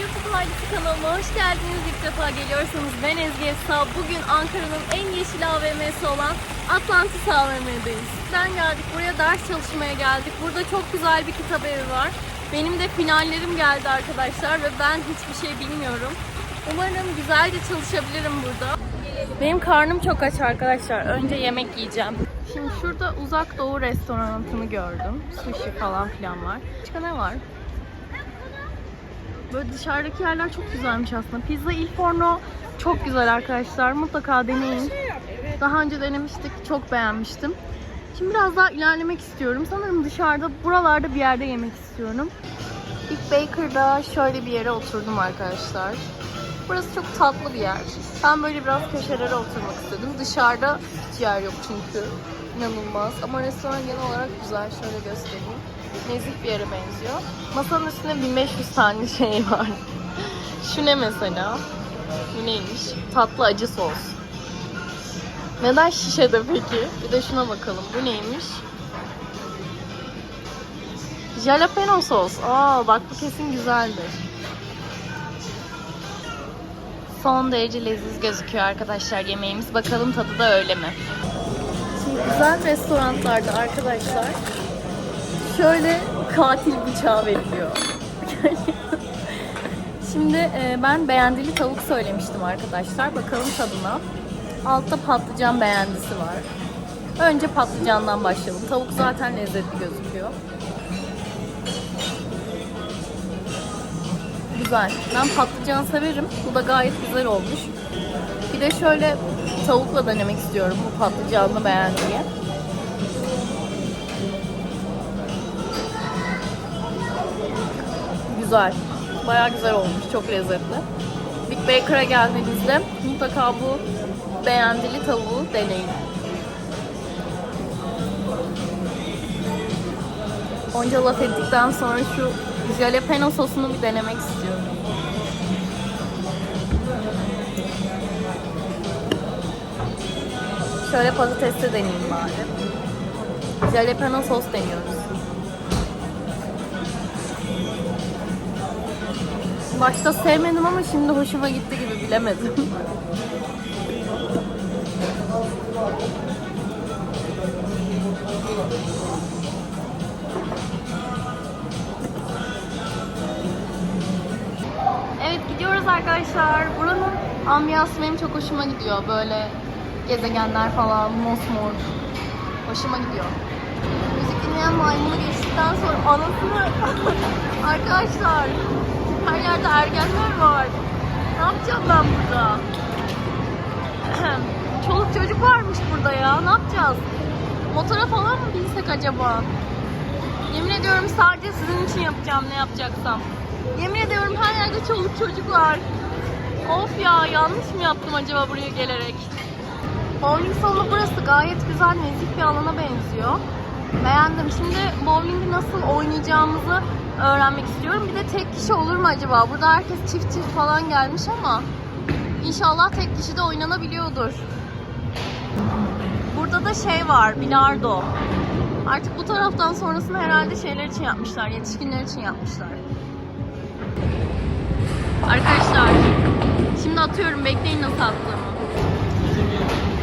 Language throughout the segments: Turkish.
YouTube ailesi kanalıma hoş geldiniz. İlk defa geliyorsanız ben Ezgi Esra. Bugün Ankara'nın en yeşil AVM'si olan Atlantis AVM'deyiz. Ben geldik. Buraya ders çalışmaya geldik. Burada çok güzel bir kitap evi var. Benim de finallerim geldi arkadaşlar ve ben hiçbir şey bilmiyorum. Umarım güzelce çalışabilirim burada. Benim karnım çok aç arkadaşlar. Önce yemek yiyeceğim. Şimdi şurada uzak doğu restoranını gördüm. Sushi falan filan var. Başka ne var? Böyle dışarıdaki yerler çok güzelmiş aslında. Pizza Il Forno çok güzel arkadaşlar. Mutlaka deneyin. Daha önce denemiştik. Çok beğenmiştim. Şimdi biraz daha ilerlemek istiyorum. Sanırım dışarıda buralarda bir yerde yemek istiyorum. Big Baker'da şöyle bir yere oturdum arkadaşlar. Burası çok tatlı bir yer. Ben böyle biraz köşelere oturmak istedim. Dışarıda hiç yer yok çünkü. İnanılmaz. Ama restoran genel olarak güzel. Şöyle göstereyim. Nezih bir yere benziyor. Masanın üstünde 1500 tane şey var. Şu ne mesela? Bu neymiş? Tatlı acı sos. Neden şişede peki? Bir de şuna bakalım. Bu neymiş? Jalapeno sos. Aa bak bu kesin güzeldir. Son derece leziz gözüküyor arkadaşlar yemeğimiz. Bakalım tadı da öyle mi? Şimdi güzel restoranlarda arkadaşlar şöyle katil bıçağı veriliyor. Şimdi e, ben beğendili tavuk söylemiştim arkadaşlar. Bakalım tadına. Altta patlıcan beğendisi var. Önce patlıcandan başlayalım. Tavuk zaten lezzetli gözüküyor. Güzel. Ben patlıcan severim. Bu da gayet güzel olmuş. Bir de şöyle tavukla denemek istiyorum bu patlıcanlı beğendiği. Güzel. Bayağı güzel olmuş. Çok lezzetli. Big Baker'a geldiğinizde mutlaka bu beğendili tavuğu deneyin. Onca laf ettikten sonra şu jalapeno sosunu bir denemek istiyorum. Şöyle patatesi de deneyeyim bari. Jalapeno sos deniyoruz. Başta sevmedim ama şimdi hoşuma gitti gibi bilemedim. Evet gidiyoruz arkadaşlar. Buranın ambiyansı benim çok hoşuma gidiyor. Böyle gezegenler falan, mosmor. Hoşuma gidiyor. Müzik dinleyen maymunu geçtikten sonra anasını... arkadaşlar her yerde ergenler var. Ne yapacağım ben burada? Çoluk çocuk varmış burada ya. Ne yapacağız? Motora falan mı binsek acaba? Yemin ediyorum sadece sizin için yapacağım ne yapacaksam. Yemin ediyorum her yerde çoluk çocuk var. Of ya yanlış mı yaptım acaba buraya gelerek? Bowling salonu burası gayet güzel nezih bir alana benziyor. Beğendim. Şimdi bowling'i nasıl oynayacağımızı öğrenmek istiyorum. Bir de tek kişi olur mu acaba? Burada herkes çift çift falan gelmiş ama inşallah tek kişi de oynanabiliyordur. Burada da şey var, bilardo. Artık bu taraftan sonrasını herhalde şeyler için yapmışlar, yetişkinler için yapmışlar. Arkadaşlar, şimdi atıyorum. Bekleyin nasıl attığımı.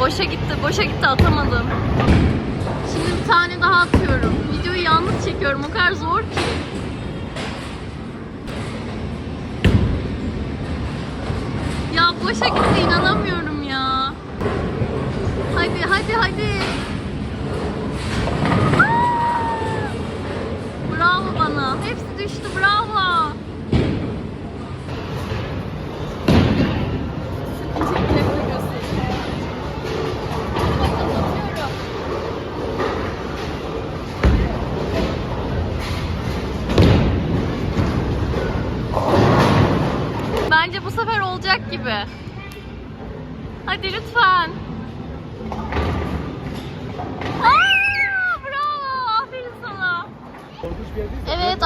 Boşa gitti, boşa gitti atamadım. Şimdi bir tane daha atıyorum. Videoyu yalnız çekiyorum. O kadar zor ki. Ya boşa gitti inanamıyorum ya. Hadi hadi hadi. Bravo bana. Hepsi düştü bravo.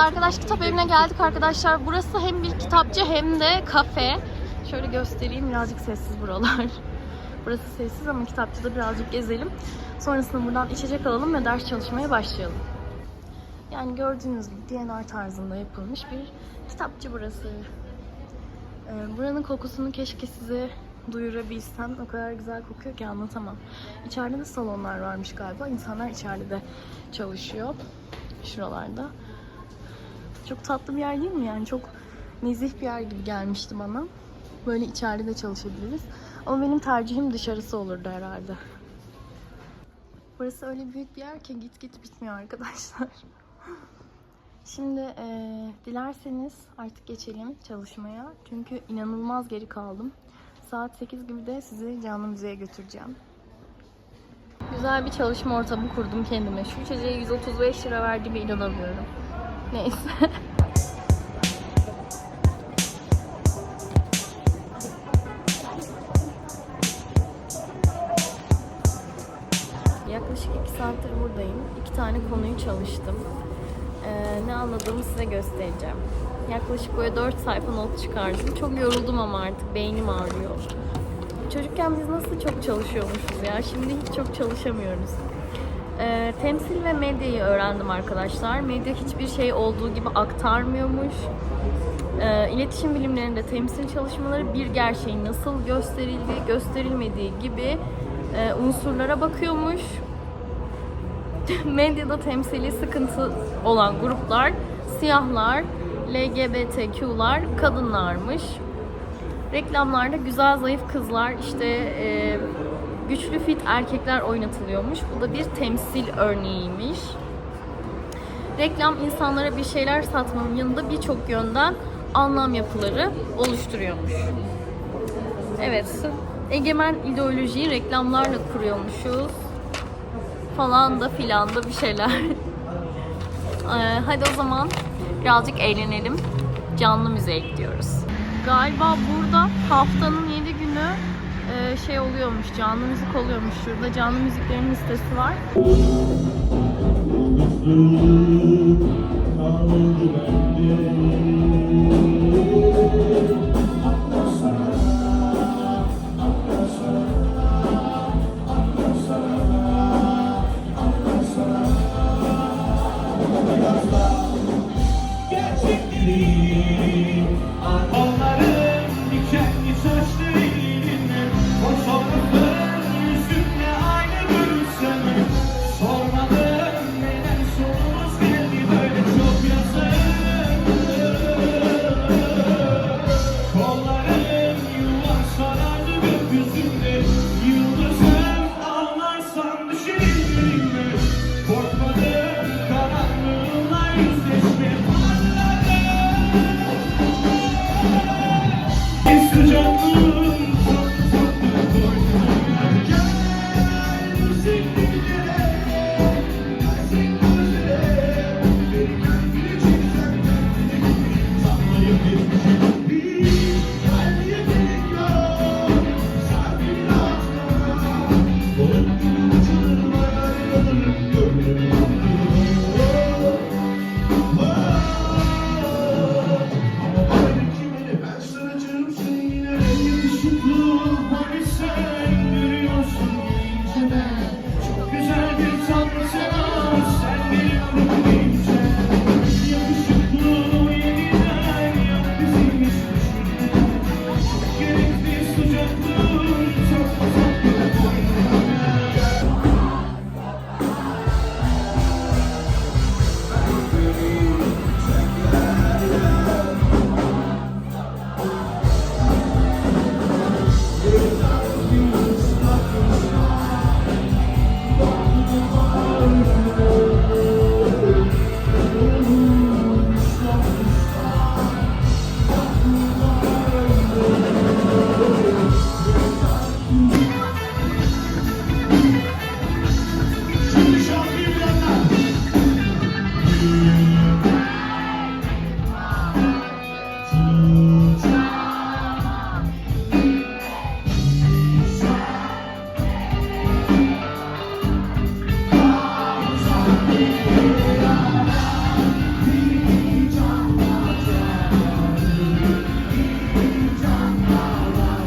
Arkadaş kitap evine geldik arkadaşlar. Burası hem bir kitapçı hem de kafe. Şöyle göstereyim birazcık sessiz buralar. Burası sessiz ama kitapçıda birazcık gezelim. Sonrasında buradan içecek alalım ve ders çalışmaya başlayalım. Yani gördüğünüz gibi DNR tarzında yapılmış bir kitapçı burası. Ee, buranın kokusunu keşke size duyurabilsem. O kadar güzel kokuyor ki anlatamam. İçeride de salonlar varmış galiba. İnsanlar içeride de çalışıyor. Şuralarda. Çok tatlı bir yer değil mi? Yani çok nezih bir yer gibi gelmişti bana. Böyle içeride de çalışabiliriz. Ama benim tercihim dışarısı olurdu herhalde. Burası öyle büyük bir yer ki git git bitmiyor arkadaşlar. Şimdi eee, dilerseniz artık geçelim çalışmaya. Çünkü inanılmaz geri kaldım. Saat 8 gibi de sizi canlı müzeye götüreceğim. Güzel bir çalışma ortamı kurdum kendime. Şu çocuğa 135 lira verdiğime inanamıyorum. Neyse. Yaklaşık 2 saattir buradayım. İki tane konuyu çalıştım. Ee, ne anladığımı size göstereceğim. Yaklaşık böyle 4 sayfa not çıkardım. Çok yoruldum ama artık beynim ağrıyor. Çocukken biz nasıl çok çalışıyormuşuz ya. Şimdi hiç çok çalışamıyoruz. Ee, temsil ve medyayı öğrendim arkadaşlar. Medya hiçbir şey olduğu gibi aktarmıyormuş. Ee, iletişim bilimlerinde temsil çalışmaları bir gerçeğin nasıl gösterildiği, gösterilmediği gibi e, unsurlara bakıyormuş. Medyada temsili sıkıntı olan gruplar siyahlar, LGBTQ'lar, kadınlarmış. Reklamlarda güzel zayıf kızlar, işte e, güçlü fit erkekler oynatılıyormuş. Bu da bir temsil örneğiymiş. Reklam insanlara bir şeyler satmanın yanında birçok yönden anlam yapıları oluşturuyormuş. Evet, egemen ideolojiyi reklamlarla kuruyormuşuz. Falan da filan da bir şeyler. Ee, hadi o zaman birazcık eğlenelim. Canlı müziğe gidiyoruz. Galiba burada haftanın 7 günü şey oluyormuş, canlı müzik oluyormuş. Şurada canlı müziklerin listesi var. Onların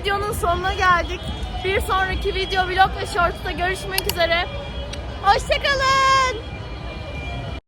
videonun sonuna geldik. Bir sonraki video vlog ve shorts'ta görüşmek üzere. Hoşçakalın.